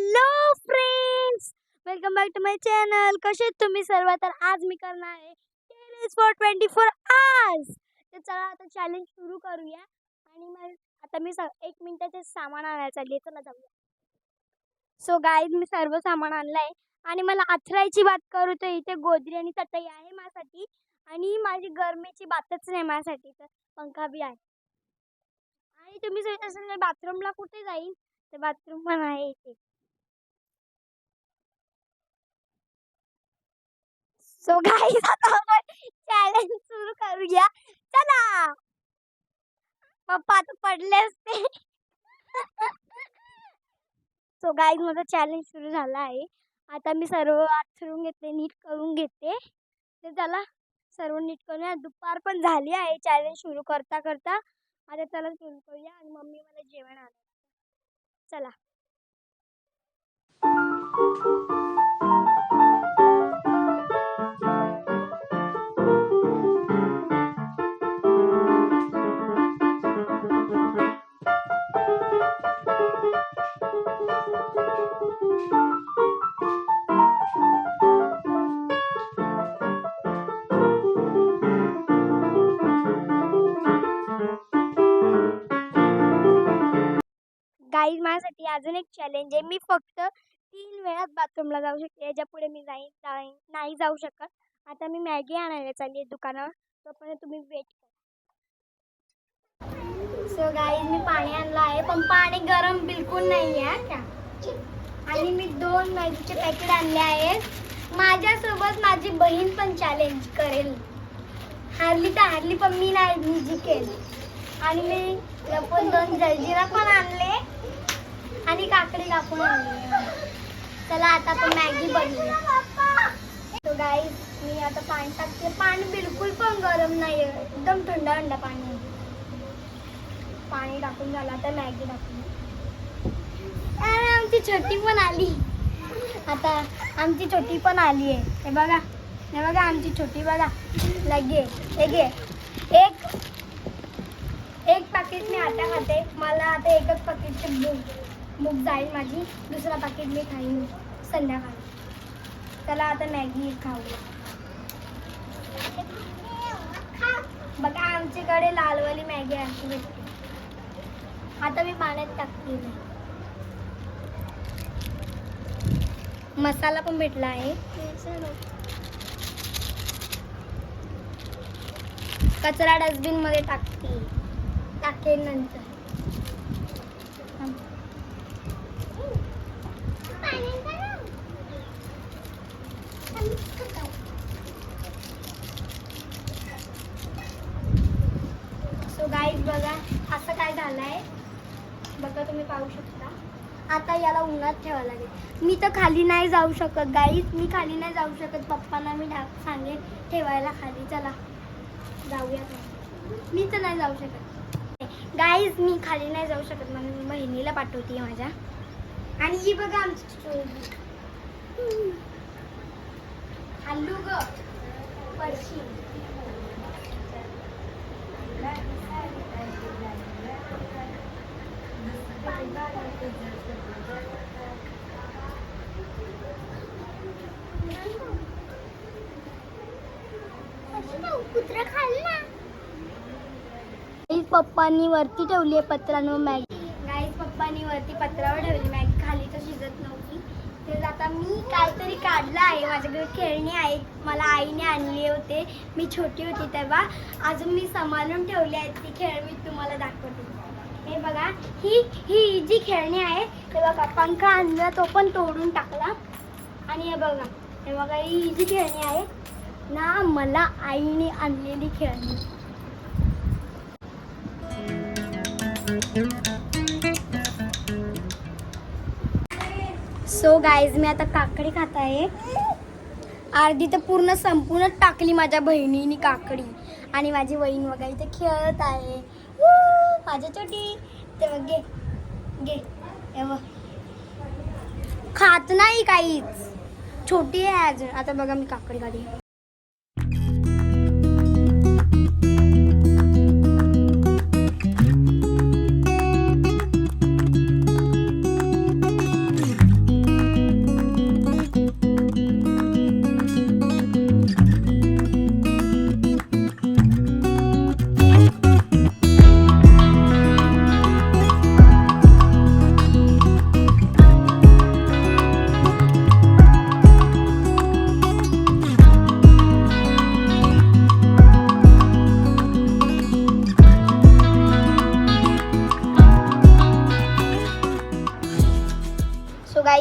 Hello friends welcome back to my channel कसे आहेत तुम्ही सर्व? तर आज मी करणार आहे tennis for twenty four hours तर चला आता चॅलेंज सुरू करूया. आणि मग आता मी एक मिनिटाचे सामान आणायला चालली आहे. चला जाऊया. सो गाईज मी सर्व सामान आणलं आहे आणि मला अथरायची बात करू तर इथे गोदरी आणि चटई आहे माझ्यासाठी. आणि माझी गरमीची बातच नाही माझ्यासाठी तर पंखा बी आहे. आणि तुम्ही सांगत असाल बाथरूमला कुठे जाईल? तर बाथरूम पण आहे इथे. सो गाईज आता आपण चॅलेंज सुरू करूया. चला. पप्पा आता पडले असते. सो गाईज माझा चॅलेंज सुरू झाला आहे. आता मी सर्व आथरून घेते नीट करून घेते. तर चला सर्व नीट करून दुपार पण झाली आहे चॅलेंज सुरू करता करता. आता त्याला सुरू करूया आणि मम्मी मला जेवण आलं चला. गाईज माझ्यासाठी अजून एक चॅलेंज आहे. मी फक्त तीन वेळात बाथरूमला जाऊ शकते. याच्यापुढे मी जाईन जाईन नाही जाऊ शकत. आता मी मॅगी आणायला चालली आहे दुकानावर. तोपर्यंत तुम्ही वेट करा. सो गाईज मी पाणी आणलं आहे. पण पाणी गरम बिलकुल नाही आहे का? आणि मी दोन मॅगीचे पॅकेट आणले आहेत. माझ्यासोबत माझी बहीण पण चॅलेंज करेल. हारली तर हारली पण मी नाही मी जिकेल आणि मी लपून दोन जलजिरा पण आणले. आणि काकडी कापून आणली. चला आता आपण मॅगी बनवूया. गाईज मी आता पाणी टाकते. पाणी बिलकुल पण गरम नाही आहे एकदम थंड थंड पाणी पाणी टाकून झालं आता मॅगी टाकून अरे आमची छोटी पण आली. आता आमची छोटी पण आली आहे. हे बघा हे बघा आमची छोटी बघा. लगे हे घे. एक एक पाकिट मी आता खाते. मला आता एकच पाकिट भूक. भूक जाईल माझी. दुसरा पाकिट मी खाईन संध्याकाळी. त्याला आता मॅगी खाऊया. बघा आमच्याकडे लालवाली मॅगी अशी भेटते आता मी पाण्यात टाकते. मसाला पण भेटला आहे. कचरा डस्टबिनमध्ये टाकते. टाकेन नंतर. सो गाईज बघा असं काय झालंय? बघा तुम्ही पाहू शकता. आता याला उन्हात ठेवावं लागेल. मी तर खाली नाही जाऊ शकत गाईज मी खाली नाही जाऊ शकत. पप्पांना मी ढाक सांगेन ठेवायला खाली. चला जाऊया मी तर नाही जाऊ शकत. गाईज मी खाली नाही जाऊ शकत. म्हणून बहिणीला पाठवते माझ्या. आणि ही बघा आमची स्टोरी हल्लू ग. पडशी कुत्रा खाल्ला. गाईज पप्पांनी वरती ठेवली आहे पत्रांवर मॅगी. गाईज पप्पांनी वरती पत्रावर ठेवली मॅगी खाली तर शिजत नव्हती तर आता मी काहीतरी काढलं आहे. माझ्याकडे खेळणी आहेत. मला आईने आणले होते. मी छोटी होती तेव्हा. अजून मी सांभाळून ठेवली आहेत. ती खेळ मी तुम्हाला दाखवते. हे बघा. ही ही जी खेळणी आहे ते बघा. पंखा आणला तो पण तोडून टाकला. आणि हे बघा. हे बघा ही जी खेळणी आहे ना मला आईने आणलेली खेळणी. सो गाईज मी आता काकडी खात आहे. अर्धी तर पूर्ण संपूर्ण टाकली माझ्या बहिणीने काकडी. आणि माझी बहीण वगैरे इथे खेळत आहे. माझ्या छोटी. ते बघ घे घे. खात नाही काहीच. छोटी आहे अजून. आता बघा मी काकडी खाली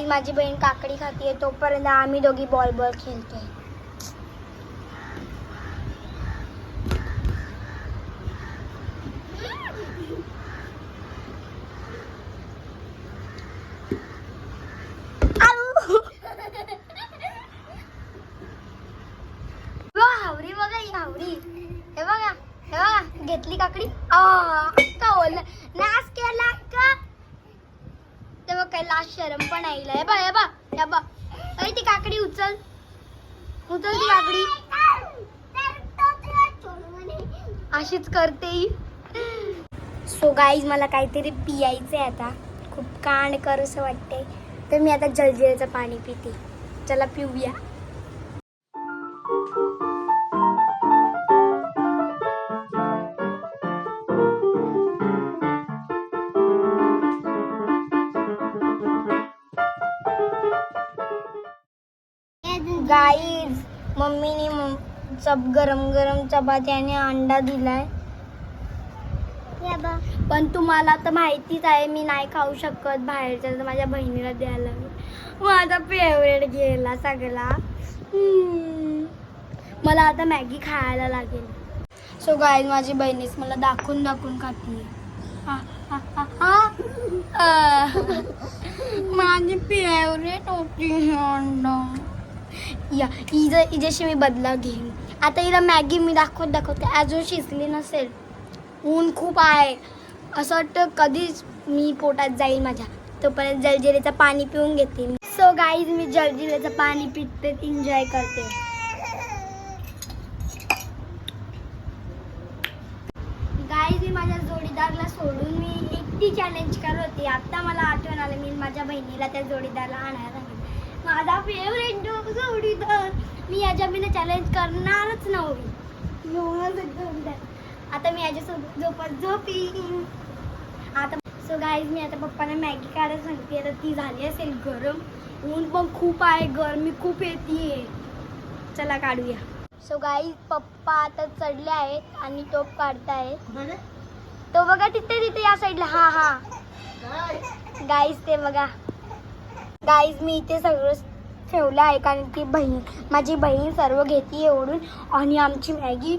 माझी बहीण काकडी खाते तोपर्यंत आम्ही दोघी बॉल बॉल खेळतोय आऊ! वा, हावरी बघा ही हावरी हे बघा हे बघा घेतली काकडी आ, का ओलं नाश केला का ते बघ काय शरम पण आईला हे बा हे बा हे बा अरे ती काकडी उचल. उचल ती काकडी. अशीच करते सो गाईज मला काहीतरी पियायचं आहे आता. खूप कांड करूसं वाटते तर मी आता जलजिऱ्याचं पाणी पिते. चला पिऊया. गाईज मम्मीने चप गरम गरम चपाती आणि अंडा दिलाय. पण तुम्हाला तर माहितीच आहे मी नाही खाऊ शकत बाहेरच्या तर माझ्या बहिणीला द्यायला लागेल. माझा फेवरेट गेला सगळा. मला आता मॅगी खायला लागेल. सो गाईज माझी बहिणीच मला दाखवून दाखवून खाते माझी फेवरेट होती अंडा. या हिचं हिच्याशी मी बदला घेईन. आता हिला मॅगी मी दाखवत दाखवते अजून शिजली नसेल. ऊन खूप आहे. असं वाटतं कधीच मी पोटात जाईल माझ्या. तोपर्यंत जलजिरेचं पाणी पिऊन घेते मी. सो गाईज मी जलजिरेचं पाणी पिते एन्जॉय करते. गाईज मी माझ्या जोडीदारला सोडून मी एकटी चॅलेंज करत होती. आता मला आठवण आलं मी माझ्या बहिणीला त्या जोडीदारला आणायला माझा फेवरेट जोडीदार मी याच्या बिना चॅलेंज करणारच नव्हती. जोडीदार आता मी याच्यासोबत झोपत झोपी. आता सो गाईज मी आता पप्पाला मॅगी काढायला सांगते. आता ती झाली असेल गरम. ऊन पण खूप आहे गरमी खूप येते. चला काढूया. सो गाईज पप्पा आता चढले आहेत आणि टोप काढतायत. तो बघा तिथे तिथे या साईडला हा हा. गाईज ते बघा. गाईज मी इथे सगळं ठेवलं आहे कारण की बहीण माझी बहीण सर्व घेते एवढून. आणि आमची मॅगी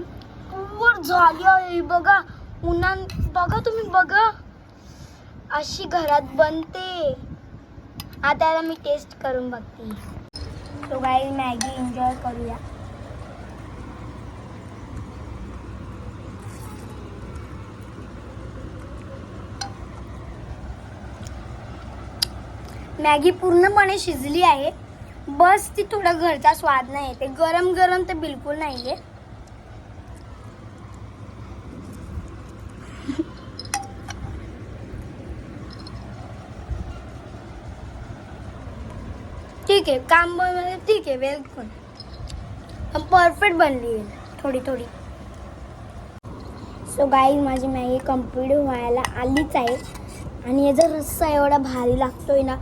पूर झाली आहे. बघा उन्हात बघा तुम्ही बघा. अशी घरात बनते. आता मी टेस्ट करून बघते. तो गाई मॅगी एन्जॉय करूया. मॅगी पूर्णपणे शिजली आहे. बस ती थोडा घरचा स्वाद नाही येते गरम गरम तर बिलकुल नाही आहे ठीक आहे काम बनवलं ठीक आहे वेलकम पण. परफेक्ट बनली आहे. थोडी थोडी. सो गाई माझी मॅगी कंप्लीट व्हायला आलीच आहे. आणि याचा रस्सा एवढा भारी लागतोय ना.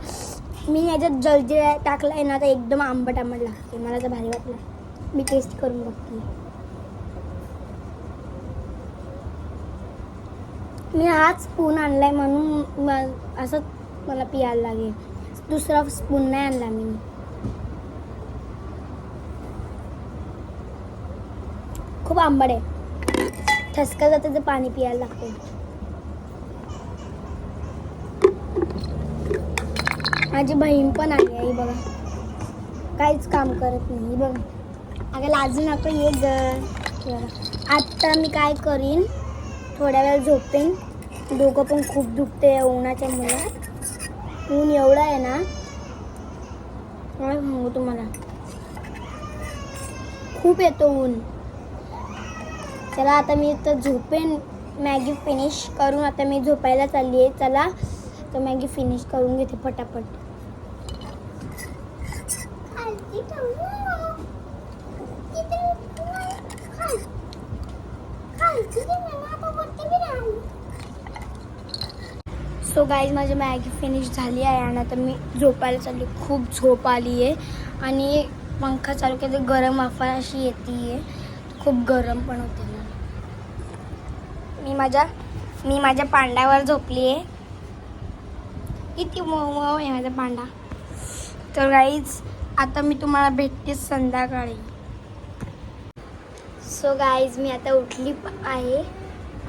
मी याच्यात जलजिरा टाकलाय ना तर एकदम आंबट आंबट लागते मला तर भारी वाटलं. मी टेस्ट करून बघते. मी हाच स्पून आणलाय म्हणून म- असं मला पियायला लागेल. दुसरा स्पून नाही आणला मी. खूप आंबट आहे. ठसका जाते तर पाणी पियायला लागते माझी बहीण पण आली आहे बघा. काहीच काम करत नाही बघ बघा. अगं लाजू नका ये ग. आत्ता मी काय करीन? थोड्या वेळ झोपेन. डोकं पण खूप दुखते उन्हाच्या मुळे ऊन एवढं आहे ना. काय सांगू तुम्हाला? खूप येतो ऊन. चला आता मी तर झोपेन. मॅगी फिनिश करून आता मी झोपायला चालली आहे. चला तर मॅगी फिनिश करून घेते पटापट. सो गाईज माझी मॅगी फिनिश झाली आहे आणि आता मी झोपायला चालली खूप झोप आली आहे. आणि पंखा चालू केला गरम वाफा अशी येते आहे खूप गरम पण होते ना. मी माझ्या मी माझ्या पांड्यावर झोपली आहे किती मऊ मऊ आहे माझा पांडा. तर गाईज आता मी तुम्हाला भेटते संध्याकाळी. सो गाईज मी आता उठली प- आहे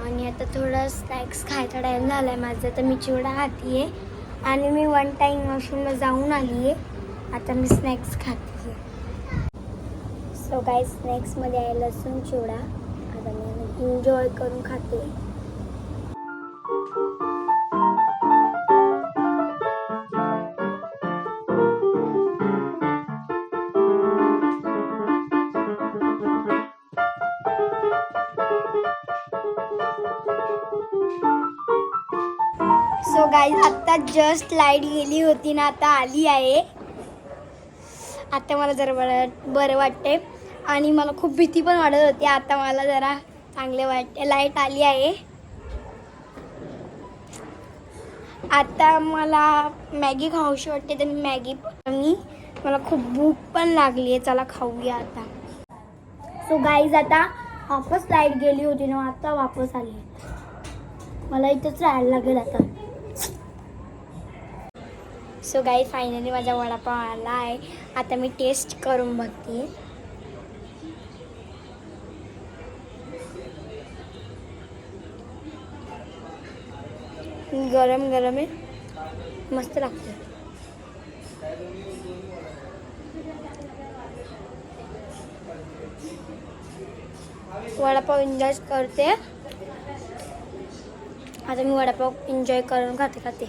आणि आता थोडं स्नॅक्स खायचा टाईम झाला आहे माझं तर मी चिवडा खाते आणि मी वन टाईम वॉशरूमला जाऊन आली आहे आता मी स्नॅक्स खाते सो गाईज स्नॅक्समध्ये आहे लसूण चिवडा. आता मी एन्जॉय करून खाते. सो गाईज आत्ता जस्ट लाइट गेली होती ना आता आली आहे. आता मला जरा बरं बरं वाटते आणि मला खूप भीती पण वाटत होती आता मला जरा चांगले वाटते लाइट आली आहे. आता मला मॅगी खाऊशी वाटते तर मी मॅगी मी मला खूप भूक पण लागली आहे चला खाऊया आता. सो गाईज आता वापस लाइट गेली होती ना आता वापस आली मला इथंच राहायला लागेल आता. सो गाई फायनली माझा वडापाव आला आहे. आता मी टेस्ट करून बघते. गरम गरम आहे. मस्त लागते वडापाव एन्जॉय करते. आता मी वडापाव एन्जॉय करून खाते खाते.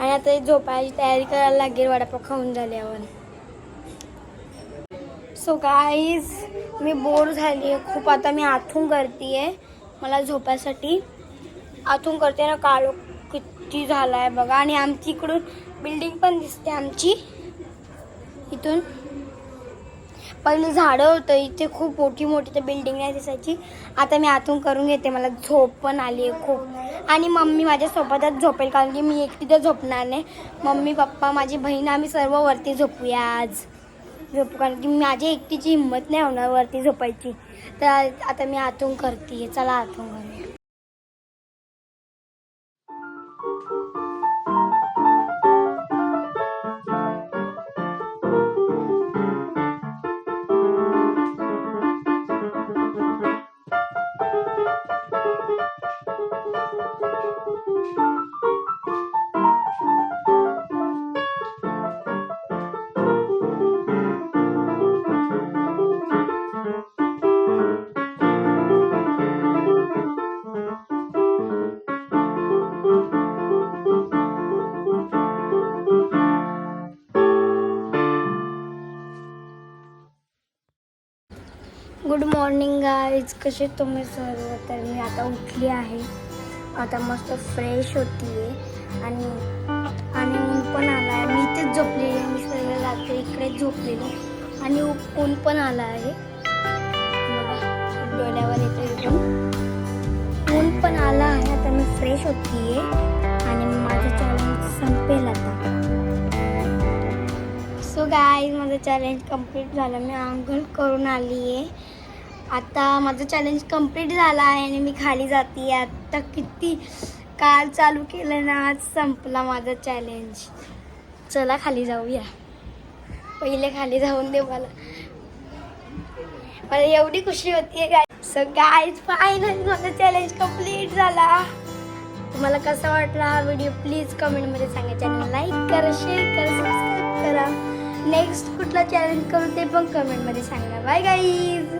आणि आता झोपायची तयारी करायला लागेल वडापाव खाऊन झाल्यावर सो गाईज मी बोर झाली आहे खूप. आता मी आथून करते आहे मला झोपायसाठी. आथून करते ना काळो किती झाला आहे बघा. आणि आमची इकडून बिल्डिंग पण दिसते आमची. इथून. पहिले झाडं होतं इथे खूप मोठी मोठी तर बिल्डिंग नाही दिसायची. आता मी आतून करून घेते मला झोप पण आली आहे खूप. आणि मम्मी माझ्यासोबतच झोपेल कारण की मी एकटी तर झोपणार नाही. मम्मी पप्पा माझी बहीण आम्ही सर्व वरती झोपूया आज. झोपू कारण की माझी एकटीची हिंमत नाही होणार वरती झोपायची. तर आता मी आतून करते चला आतून करूया. गाईज कसे तुम्ही सर्व तर मी आता उठली आहे. आता मस्त फ्रेश होती आहे आणि आणि ऊन पण आला आहे मी इथेच झोपलेली आहे. मी सर्व रात्री इकडेच झोपलेली आणि ऊन पण आला आहे. डोळ्यावर येतो ऊन. ऊन पण आला आहे. आता मी फ्रेश होती आहे आणि माझं चॅलेंज संपेल आता. सो गाय माझं चॅलेंज कंप्लीट झालं. मी आंघोळ करून आली आहे आता माझं चॅलेंज कंप्लीट झालं आहे आणि मी खाली जाते. आता किती काल चालू केलं ना आज संपला माझा चॅलेंज चला खाली जाऊया. पहिले खाली जाऊन दे मला. मला एवढी खुशी होती गाय सो गायज फायनली माझा चॅलेंज कंप्लीट झाला. तुम्हाला कसा वाटला हा व्हिडिओ प्लीज कमेंटमध्ये सांगा. चॅनल लाईक करा शेअर करा सबस्क्राईब करा. नेक्स्ट कुठला चॅलेंज करू ते पण कमेंटमध्ये सांगा. Bye guys